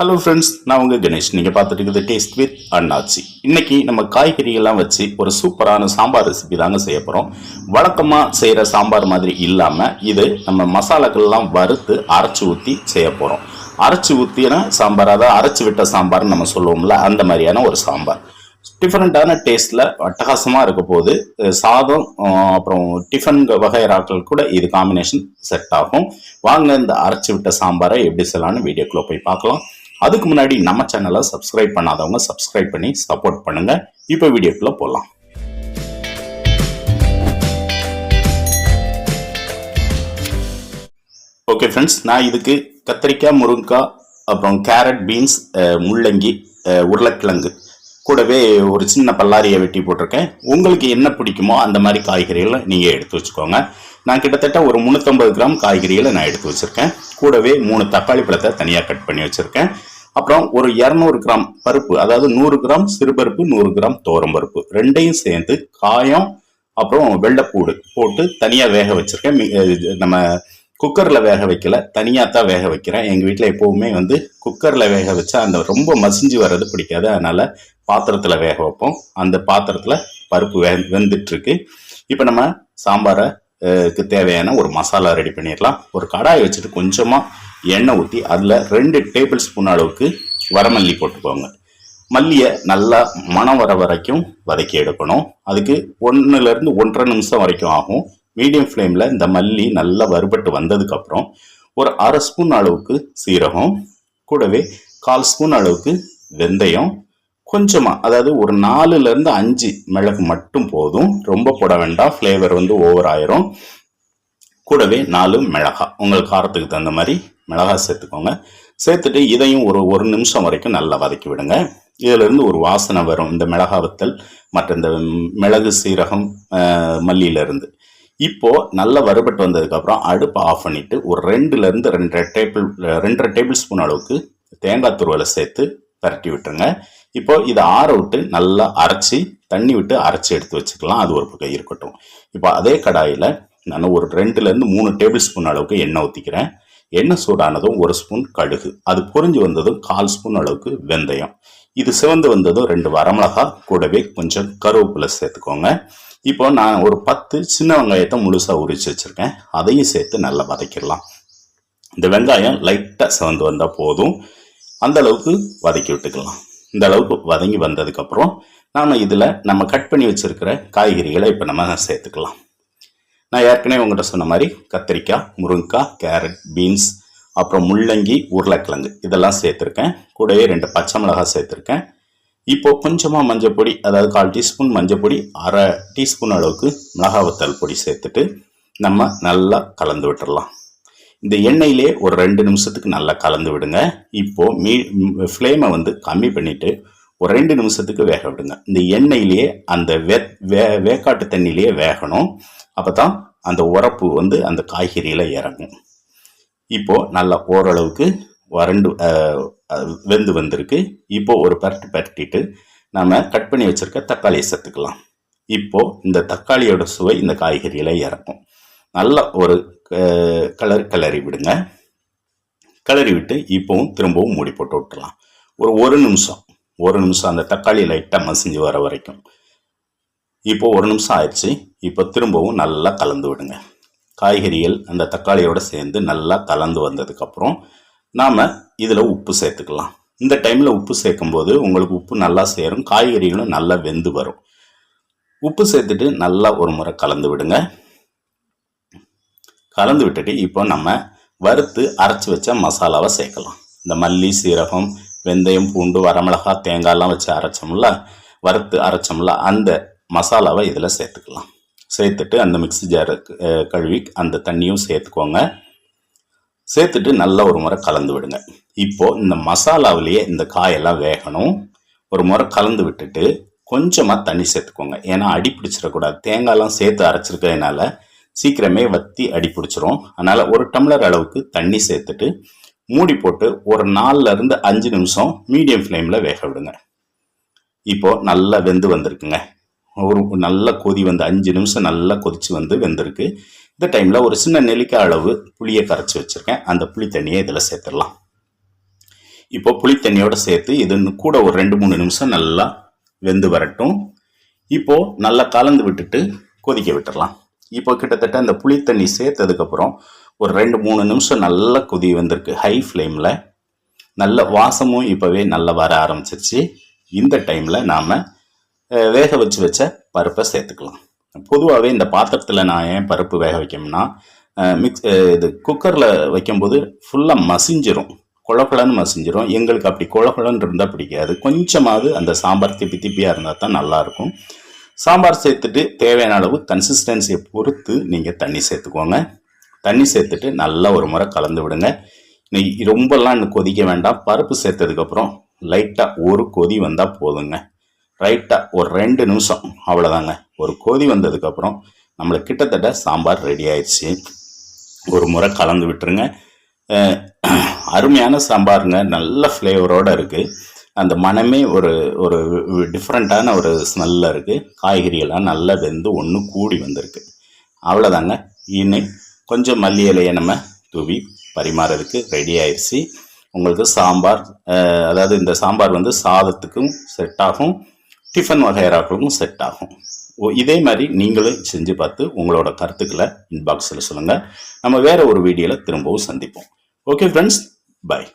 Hello friends நான் உங்கள் கணேஷ். நீங்கள் பார்த்துட்டு இருக்குது டேஸ்ட் வித் அண்ணாச்சி இன்றைக்கி நம்ம காய்கறிகள்லாம் வச்சு ஒரு சூப்பரான சாம்பார் ரெசிபி தாங்க செய்ய போகிறோம் வழக்கமாக செய்கிற சாம்பார் மாதிரி இல்லாமல் இது நம்ம மசாலாக்கள்லாம் வறுத்து அரைச்சி ஊற்றி செய்ய போகிறோம் அரைச்சி ஊற்றினா சாம்பார் அதாவது அரைச்சி விட்ட சாம்பார்னு நம்ம சொல்லுவோம்ல அந்த மாதிரியான ஒரு சாம்பார். டிஃப்ரெண்ட்டான டேஸ்ட்டில் அட்டகாசமாக இருக்க போது சாதம் அப்புறம் டிஃபன் வகைராக்கள் கூட இது காம்பினேஷன் செட் ஆகும். வாங்க இந்த அரைச்சி விட்ட சாம்பாரை எப்படி செய்யலாம்னு வீடியோக்குள்ளே போய் பார்க்கலாம். அதுக்கு முன்னாடி நம்ம சேனலை சப்ஸ்கிரைப் பண்ணாதவங்க சப்ஸ்கிரைப் பண்ணி சப்போர்ட் பண்ணுங்க. இப்போ வீடியோக்குள்ளே போகலாம் ஓகே ஃப்ரெண்ட்ஸ் நான் இதுக்கு கத்திரிக்காய் முருங்கைக்காய் அப்புறம் கேரட் பீன்ஸ் முள்ளங்கி உருளைக்கிழங்கு கூடவே ஒரு சின்ன பல்லாரியை வெட்டி போட்டிருக்கேன். உங்களுக்கு என்ன பிடிக்குமோ அந்த மாதிரி காய்கறிகளை நீங்கள் எடுத்து வச்சுக்கோங்க. நான் கிட்டத்தட்ட ஒரு முந்நூற்றம்பது கிராம் காய்கறிகளை நான் எடுத்து வச்சுருக்கேன். கூடவே மூணு தக்காளி பழத்தை தனியாக கட் பண்ணி வச்சுருக்கேன். அப்புறம் ஒரு இரநூறு கிராம் பருப்பு அதாவது நூறு கிராம் சிறுபருப்பு நூறு கிராம் பருப்பு. ரெண்டையும் சேர்ந்து காயம் அப்புறம் வெள்ளைப்பூடு போட்டு தனியாக வேக வச்சுருக்கேன். நம்ம குக்கரில் வேக வைக்கல தனியாக தான் வேக வைக்கிறேன். எங்கள் வீட்டில் எப்போவுமே வந்து குக்கரில் வேக வச்சா அந்த ரொம்ப மசிஞ்சு வர்றது பிடிக்காது. அதனால் பாத்திரத்தில் வேக வைப்போம். அந்த பாத்திரத்தில் பருப்பு வே வெந்துட்டுருக்கு. இப்போ நம்ம சாம்பாரை தேவையான ஒரு மசாலா ரெடி பண்ணிடலாம். ஒரு கடாய் வச்சுட்டு கொஞ்சமாக எண்ணெய் ஊற்றி அதில் ரெண்டு டேபிள் ஸ்பூன் அளவுக்கு வரமல்லி போட்டுக்கோங்க. மல்லியை நல்லா மணம் வர வரைக்கும் வதக்கி எடுக்கணும். அதுக்கு ஒன்றுலேருந்து ஒன்றரை நிமிஷம் வரைக்கும் ஆகும். மீடியம் ஃப்ளேமில் இந்த மல்லி நல்லா வறுபட்டு வந்ததுக்கப்புறம் ஒரு அரை ஸ்பூன் அளவுக்கு சீரகம் கூடவே கால் ஸ்பூன் அளவுக்கு வெந்தயம் கொஞ்சமாக அதாவது ஒரு நாலுலேருந்து அஞ்சு மிளகு மட்டும் போதும். ரொம்ப போட வேண்டாம். ஃப்ளேவர் வந்து ஓவர் ஆயிரும். கூடவே நாலு மிளகா உங்கள் காரத்துக்கு தகுந்த மாதிரி மிளகா சேர்த்துக்கோங்க. சேர்த்துட்டு இதையும் ஒரு ஒரு நிமிஷம் வரைக்கும் நல்லா வதக்கி விடுங்க. இதிலிருந்து ஒரு வாசனை வரும். இந்த மிளகா வத்தல் மற்ற இந்த மிளகு சீரகம் மல்லியிலிருந்து. இப்போது நல்லா வறுபட்டு வந்ததுக்கப்புறம் அடுப்பை ஆஃப் பண்ணிவிட்டு ஒரு ரெண்டுலேருந்து ரெண்டரை டேபிள் ரெண்டரை டேபிள் ஸ்பூன் அளவுக்கு தேங்காய் துருவலை சேர்த்து பரட்டி விட்டுருங்க. இப்போது இதை ஆற விட்டு நல்லா அரைச்சி தண்ணி விட்டு அரைச்சி எடுத்து வச்சுக்கலாம். அது ஒரு பக்கம் இருக்கட்டும். இப்போ அதே கடாயில் நான் ஒரு ரெண்டுலேருந்து மூணு டேபிள் ஸ்பூன் அளவுக்கு எண்ணெய் ஊற்றிக்கிறேன் எண்ணெய் சூடானதும் ஒரு ஸ்பூன் கடுகு. அது பொறிஞ்சு வந்ததும் கால் ஸ்பூன் அளவுக்கு வெந்தயம். இது சிவந்து வந்ததும் ரெண்டு வரமிளகா கூடவே கொஞ்சம் கருவேப்பிலை சேர்த்துக்கோங்க. இப்போ நான் ஒரு பத்து சின்ன வெங்காயத்தை முழுசாக உரிச்சு வச்சுருக்கேன். அதையும் சேர்த்து நல்லா வதக்கிடலாம். இந்த வெங்காயம் லைட்டாக சிவந்து வந்தால் போதும். அந்த அளவுக்கு வதக்கி விட்டுக்கலாம். இந்த அளவுக்கு வதங்கி வந்ததுக்கப்புறம் நாம் இதில் நம்ம கட் பண்ணி வச்சுருக்கிற காய்கறிகளை இப்போ நம்ம சேர்த்துக்கலாம். நான் ஏற்கனவே உங்கள்கிட்ட சொன்ன மாதிரி கத்திரிக்காய் முருங்கைக்காய் கேரட் பீன்ஸ் அப்புறம் முள்ளங்கி உருளைக்கிழங்கு இதெல்லாம் சேர்த்துருக்கேன். கூடவே ரெண்டு பச்சை மிளகாய் சேர்த்துருக்கேன். இப்போ கொஞ்சமாக மஞ்சள் பொடி அதாவது கால் டீஸ்பூன் மஞ்சள் பொடி அரை டீஸ்பூன் அளவுக்கு மிளகா வத்தல் பொடி சேர்த்துட்டு நம்ம நல்லா கலந்து விட்டுடலாம் இந்த எண்ணெயிலே ஒரு ரெண்டு நிமிஷத்துக்கு நல்லா கலந்து விடுங்க. இப்போது மீ ஃப்ளேமை வந்து கம்மி பண்ணிட்டு ஒரு ரெண்டு நிமிஷத்துக்கு வேக விடுங்க. இந்த எண்ணெயிலேயே அந்த வே வே வேக்காட்டு தண்ணியிலேயே வேகணும். அப்போ தான் அந்த உரப்பு வந்து அந்த காய்கறியில் இறங்கும். இப்போது நல்லா ஓரளவுக்கு வறண்டு வெந்து வந்திருக்கு. இப்போது ஒரு பரட்டு பரட்டிட்டு நம்ம கட் பண்ணி வச்சுருக்க தக்காளியை சேர்த்துக்கலாம். இப்போ இந்த தக்காளியோட சுவை இந்த காய்கறியில் இறக்கும். நல்ல ஒரு கலர் கிளறி விடுங்க. கிளறி விட்டு இப்போவும் திரும்பவும் மூடி போட்டு விட்டுலாம் ஒரு ஒரு நிமிஷம். ஒரு நிமிஷம் அந்த தக்காளி லைட்டாக மசிஞ்சு வர வரைக்கும். இப்போது ஒரு நிமிஷம் ஆயிடுச்சு. இப்போ திரும்பவும் நல்லா கலந்து விடுங்க. காய்கறிகள் அந்த தக்காளியோடு சேர்ந்து நல்லா கலந்து வந்ததுக்கப்புறம் நாம் இதில் உப்பு சேர்த்துக்கலாம். இந்த டைமில் உப்பு சேர்க்கும்போது உங்களுக்கு உப்பு நல்லா சேரும். காய்கறிகளும் நல்லா வெந்து வரும். உப்பு சேர்த்துட்டு நல்லா ஒரு முறை கலந்து விடுங்க. கலந்து விட்டுட்டு இப்போ நம்ம வறுத்து அரைச்சி வச்ச மசாலாவை சேர்க்கலாம். இந்த மல்லி சீரகம் வெந்தயம் பூண்டு வரமிளகா தேங்காய்லாம் வச்சு அரைச்சோம்ல வறுத்து அரைச்சோம்ல அந்த மசாலாவை இதில் சேர்த்துக்கலாம். சேர்த்துட்டு அந்த மிக்ஸி ஜார் கழுவி அந்த தண்ணியும் சேர்த்துக்கோங்க. சேர்த்துட்டு நல்லா ஒரு முறை கலந்து விடுங்க. இப்போது இந்த மசாலாவிலேயே இந்த காயெல்லாம் வேகணும். ஒரு முறை கலந்து விட்டுட்டு கொஞ்சமாக தண்ணி சேர்த்துக்கோங்க. ஏன்னா அடி பிடிச்சிடக்கூடாது. தேங்காய்லாம் சேர்த்து அரைச்சிருக்கிறதுனால சீக்கிரமே வத்தி அடி பிடிச்சிரும். அதனால் ஒரு டம்ளர் அளவுக்கு தண்ணி சேர்த்துட்டு மூடி போட்டு ஒரு நாலுல இருந்து அஞ்சு நிமிஷம் மீடியம் ஃப்ளேமில் வேக விடுங்க. இப்போ நல்லா வெந்து வந்திருக்குங்க. ஒரு நல்ல கொதி வந்து அஞ்சு நிமிஷம் நல்லா கொதிச்சு வந்து வெந்திருக்கு. இந்த டைமில் ஒரு சின்ன நெல்லிக்காய் அளவு புளியை கரைச்சி வச்சுருக்கேன். அந்த புளி தண்ணியை இதில் சேர்த்துடலாம். இப்போ புளி தண்ணியோட சேர்த்து இது கூட ஒரு ரெண்டு மூணு நிமிஷம் நல்லா வெந்து வரட்டும். இப்போ நல்லா கலந்து விட்டுட்டு கொதிக்க விட்டுடலாம். இப்போ கிட்டத்தட்ட அந்த புளி தண்ணி சேர்த்ததுக்கப்புறம் ஒரு ரெண்டு மூணு நிமிஷம் நல்லா கொதி வந்திருக்கு. ஹை ஃப்ளேமில் நல்ல வாசமும் இப்போவே நல்லா வர ஆரம்பிச்சிருச்சு. இந்த டைமில் நாம் வேக வச்சு வச்ச பருப்பை சேர்த்துக்கலாம். பொதுவாகவே இந்த பாத்திரத்தில் நான் ஏன் பருப்பு வேக வைக்கணும்னா மிக்ஸ் இது குக்கரில் வைக்கும்போது ஃபுல்லாக மசிஞ்சிரும். குழகுழன்னு மசிஞ்சிரும். எங்களுக்கு அப்படி குழகுழன்னு இருந்தால் பிடிக்காது. கொஞ்சமாவது அந்த சாம்பார் திப்பி திப்பியாக இருந்தால் தான் நல்லாயிருக்கும் சாம்பார் சேர்த்துட்டு தேவையான அளவு கன்சிஸ்டன்சியை பொறுத்து நீங்கள் தண்ணி சேர்த்துக்கோங்க. தண்ணி சேர்த்துட்டு நல்லா ஒரு முறை கலந்து விடுங்க. நீ ரொம்பலாம் இன்னும் கொதிக்க வேண்டாம். பருப்பு சேர்த்ததுக்கப்புறம் லைட்டாக ஒரு கொதி வந்தால் போதுங்க. ரைட்டாக ஒரு ரெண்டு நிமிஷம் அவ்வளோதாங்க ஒரு கொதி வந்ததுக்கப்புறம் நம்மளுக்கு கிட்டத்தட்ட சாம்பார் ரெடி ஆயிடுச்சு. ஒரு முறை கலந்து விட்டுருங்க. அருமையான சாம்பாருங்க. நல்ல ஃப்ளேவரோடு இருக்குது அந்த மனமே ஒரு ஒரு டிஃப்ரெண்ட்டான ஒரு ஸ்மெல்லில் இருக்குது காய்கறியெல்லாம் நல்லா வெந்து ஒன்று கூடி வந்திருக்கு. அவ்வளோதாங்க இனி கொஞ்சம் மல்லி இலையை நம்ம தூவி பரிமாறதுக்கு ரெடி ஆயிடுச்சு உங்களுக்கு சாம்பார் அதாவது இந்த சாம்பார் வந்து சாதத்துக்கும் செட் ஆகும். டிஃபன் வகைராக்களுக்கும் செட் ஆகும். ஓ- இதே மாதிரி நீங்களும் செஞ்சு பார்த்து உங்களோட கருத்துக்களை இன்பாக்ஸில் சொல்லுங்கள் நம்ம வேறு ஒரு வீடியோவில் திரும்பவும் சந்திப்போம். Okay friends by